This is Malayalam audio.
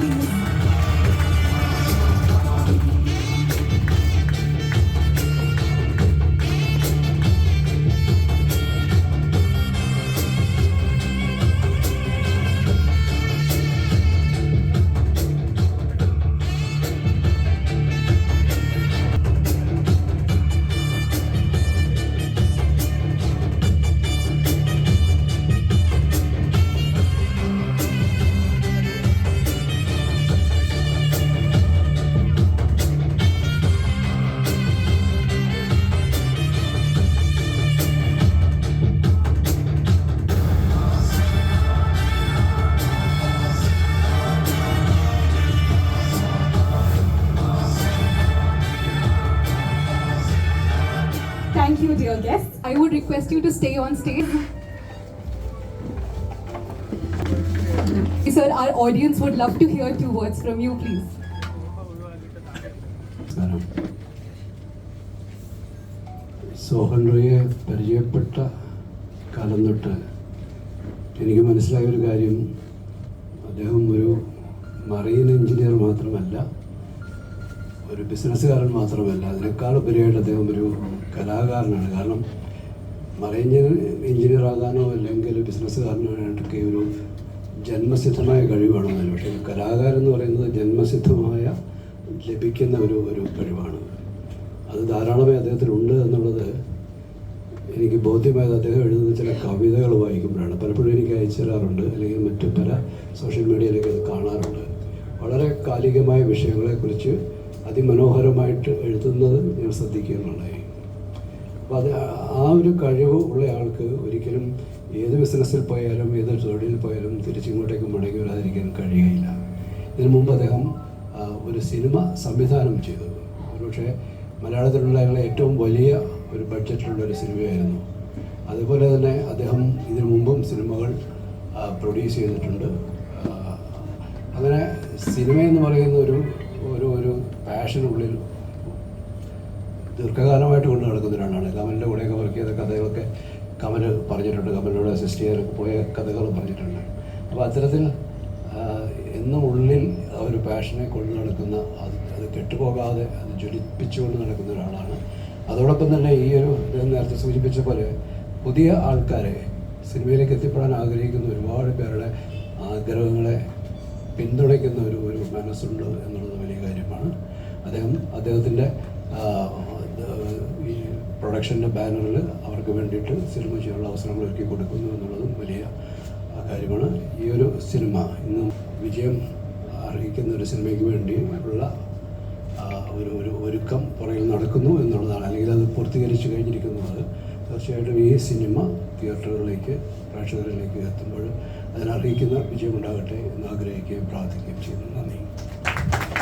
please. You, dear guests. I would request you to stay on stage. Sir, our audience would love to hear two words from you, please. നമസ്കാരം സോഹൻ റോയെ പരിചയപ്പെട്ട കാലം തൊട്ട് എനിക്ക് മനസ്സിലായ ഒരു കാര്യം അദ്ദേഹം ഒരു മറീൻ എഞ്ചിനീയർ മാത്രമല്ല ഒരു ബിസിനസ്സുകാരൻ മാത്രമല്ല അതിനേക്കാൾ ഉപരിയായിട്ട് അദ്ദേഹം ഒരു കലാകാരനാണ്. കാരണം മറൈൻ എഞ്ചിനീയർ ആകാനോ അല്ലെങ്കിൽ ബിസിനസ്സുകാരനായിട്ടൊക്കെ ഒരു ജന്മസിദ്ധമായ കഴിവാണ് അതിന്. പക്ഷേ കലാകാരൻ എന്ന് പറയുന്നത് ജന്മസിദ്ധമായ ലഭിക്കുന്ന ഒരു ഒരു കഴിവാണ്. അത് ധാരാളമായി അദ്ദേഹത്തിനുണ്ട് എന്നുള്ളത് എനിക്ക് ബോധ്യമായത് അദ്ദേഹം എഴുതുന്ന ചില കവിതകൾ വായിക്കുമ്പോഴാണ്. പലപ്പോഴും എനിക്ക് അയച്ചു തരാറുണ്ട്. അല്ലെങ്കിൽ മറ്റു പല സോഷ്യൽ മീഡിയയിലൊക്കെ അത് കാണാറുണ്ട്. വളരെ കാലികമായ വിഷയങ്ങളെക്കുറിച്ച് അതിമനോഹരമായിട്ട് എഴുതുന്നത് ഞാൻ ശ്രദ്ധിക്കുന്നുണ്ടായി അപ്പോൾ അത് ആ ഒരു കഴിവ് ഉള്ള ആൾക്ക് ഒരിക്കലും ഏത് ബിസിനസ്സിൽ പോയാലും ഏത് തൊഴിലിൽ പോയാലും തിരിച്ചിങ്ങോട്ടേക്ക് മടങ്ങി വരാതിരിക്കാൻ കഴിയുകയില്ല. ഇതിനു മുമ്പ് അദ്ദേഹം ഒരു സിനിമ സംവിധാനം ചെയ്തു. ഒരുപക്ഷെ മലയാളത്തിലുള്ള ഏറ്റവും വലിയ ഒരു ബഡ്ജറ്റിലുള്ള ഒരു സിനിമയായിരുന്നു. അതുപോലെ തന്നെ അദ്ദേഹം ഇതിനു മുമ്പും സിനിമകൾ പ്രൊഡ്യൂസ് ചെയ്തിട്ടുണ്ട്. അങ്ങനെ സിനിമ എന്ന് പറയുന്ന ഒരു ഒരു ഒരു പാഷനുള്ളിൽ ദീർഘകാലമായിട്ട് കൊണ്ട് നടക്കുന്ന ഒരാളാണ്. കമലിന്റെ കൂടെയൊക്കെ വർക്ക് ചെയ്ത കഥകളൊക്കെ കമൽ പറഞ്ഞിട്ടുണ്ട്. കമലിനോട് അസിസ്റ്റ് ചെയ്യാനൊക്കെ പോയ കഥകളും പറഞ്ഞിട്ടുണ്ട്. അപ്പോൾ അത്തരത്തിൽ എന്നും ഉള്ളിൽ ആ ഒരു പാഷനെ കൊണ്ട് നടക്കുന്ന അത് അത് കെട്ടുപോകാതെ അത് ജ്വലിപ്പിച്ചുകൊണ്ട് നടക്കുന്ന ഒരാളാണ്. അതോടൊപ്പം തന്നെ ഈ ഒരു നേരത്തെ സൂചിപ്പിച്ച പോലെ പുതിയ ആൾക്കാരെ സിനിമയിലേക്ക് എത്തിപ്പെടാൻ ആഗ്രഹിക്കുന്ന ഒരുപാട് പേരുടെ ആഗ്രഹങ്ങളെ പിന്തുണയ്ക്കുന്ന ഒരു ഒരു മനസ്സുണ്ട് എന്നുള്ളത് വലിയ കാര്യമാണ്. അദ്ദേഹം അദ്ദേഹത്തിന്റെ ഈ പ്രൊഡക്ഷന്റെ ബാനറിൽ അവർക്ക് വേണ്ടിയിട്ട് സിനിമ ചെയ്യാനുള്ള അവസരങ്ങൾ ഒരുക്കി കൊടുക്കുന്നു എന്നുള്ളതും വലിയ കാര്യമാണ്. ഈ ഒരു സിനിമ ഇന്ന് വിജയം അർഹിക്കുന്ന ഒരു സിനിമയ്ക്ക് വേണ്ടി ഉള്ള ഒരു ഒരു ഒരുക്കം പുറകിൽ നടക്കുന്നു എന്നുള്ളതാണ്. അല്ലെങ്കിൽ അത് പൂർത്തീകരിച്ചു കഴിഞ്ഞിരിക്കുന്നത് തീർച്ചയായിട്ടും ഈ സിനിമ തിയേറ്ററുകളിലേക്ക് പ്രേക്ഷകരിലേക്ക് എത്തുമ്പോൾ അതിനർഹിക്കുന്ന വിജയമുണ്ടാകട്ടെ എന്ന് ആഗ്രഹിക്കുകയും പ്രാർത്ഥിക്കുകയും ചെയ്യുന്നു. നന്ദി.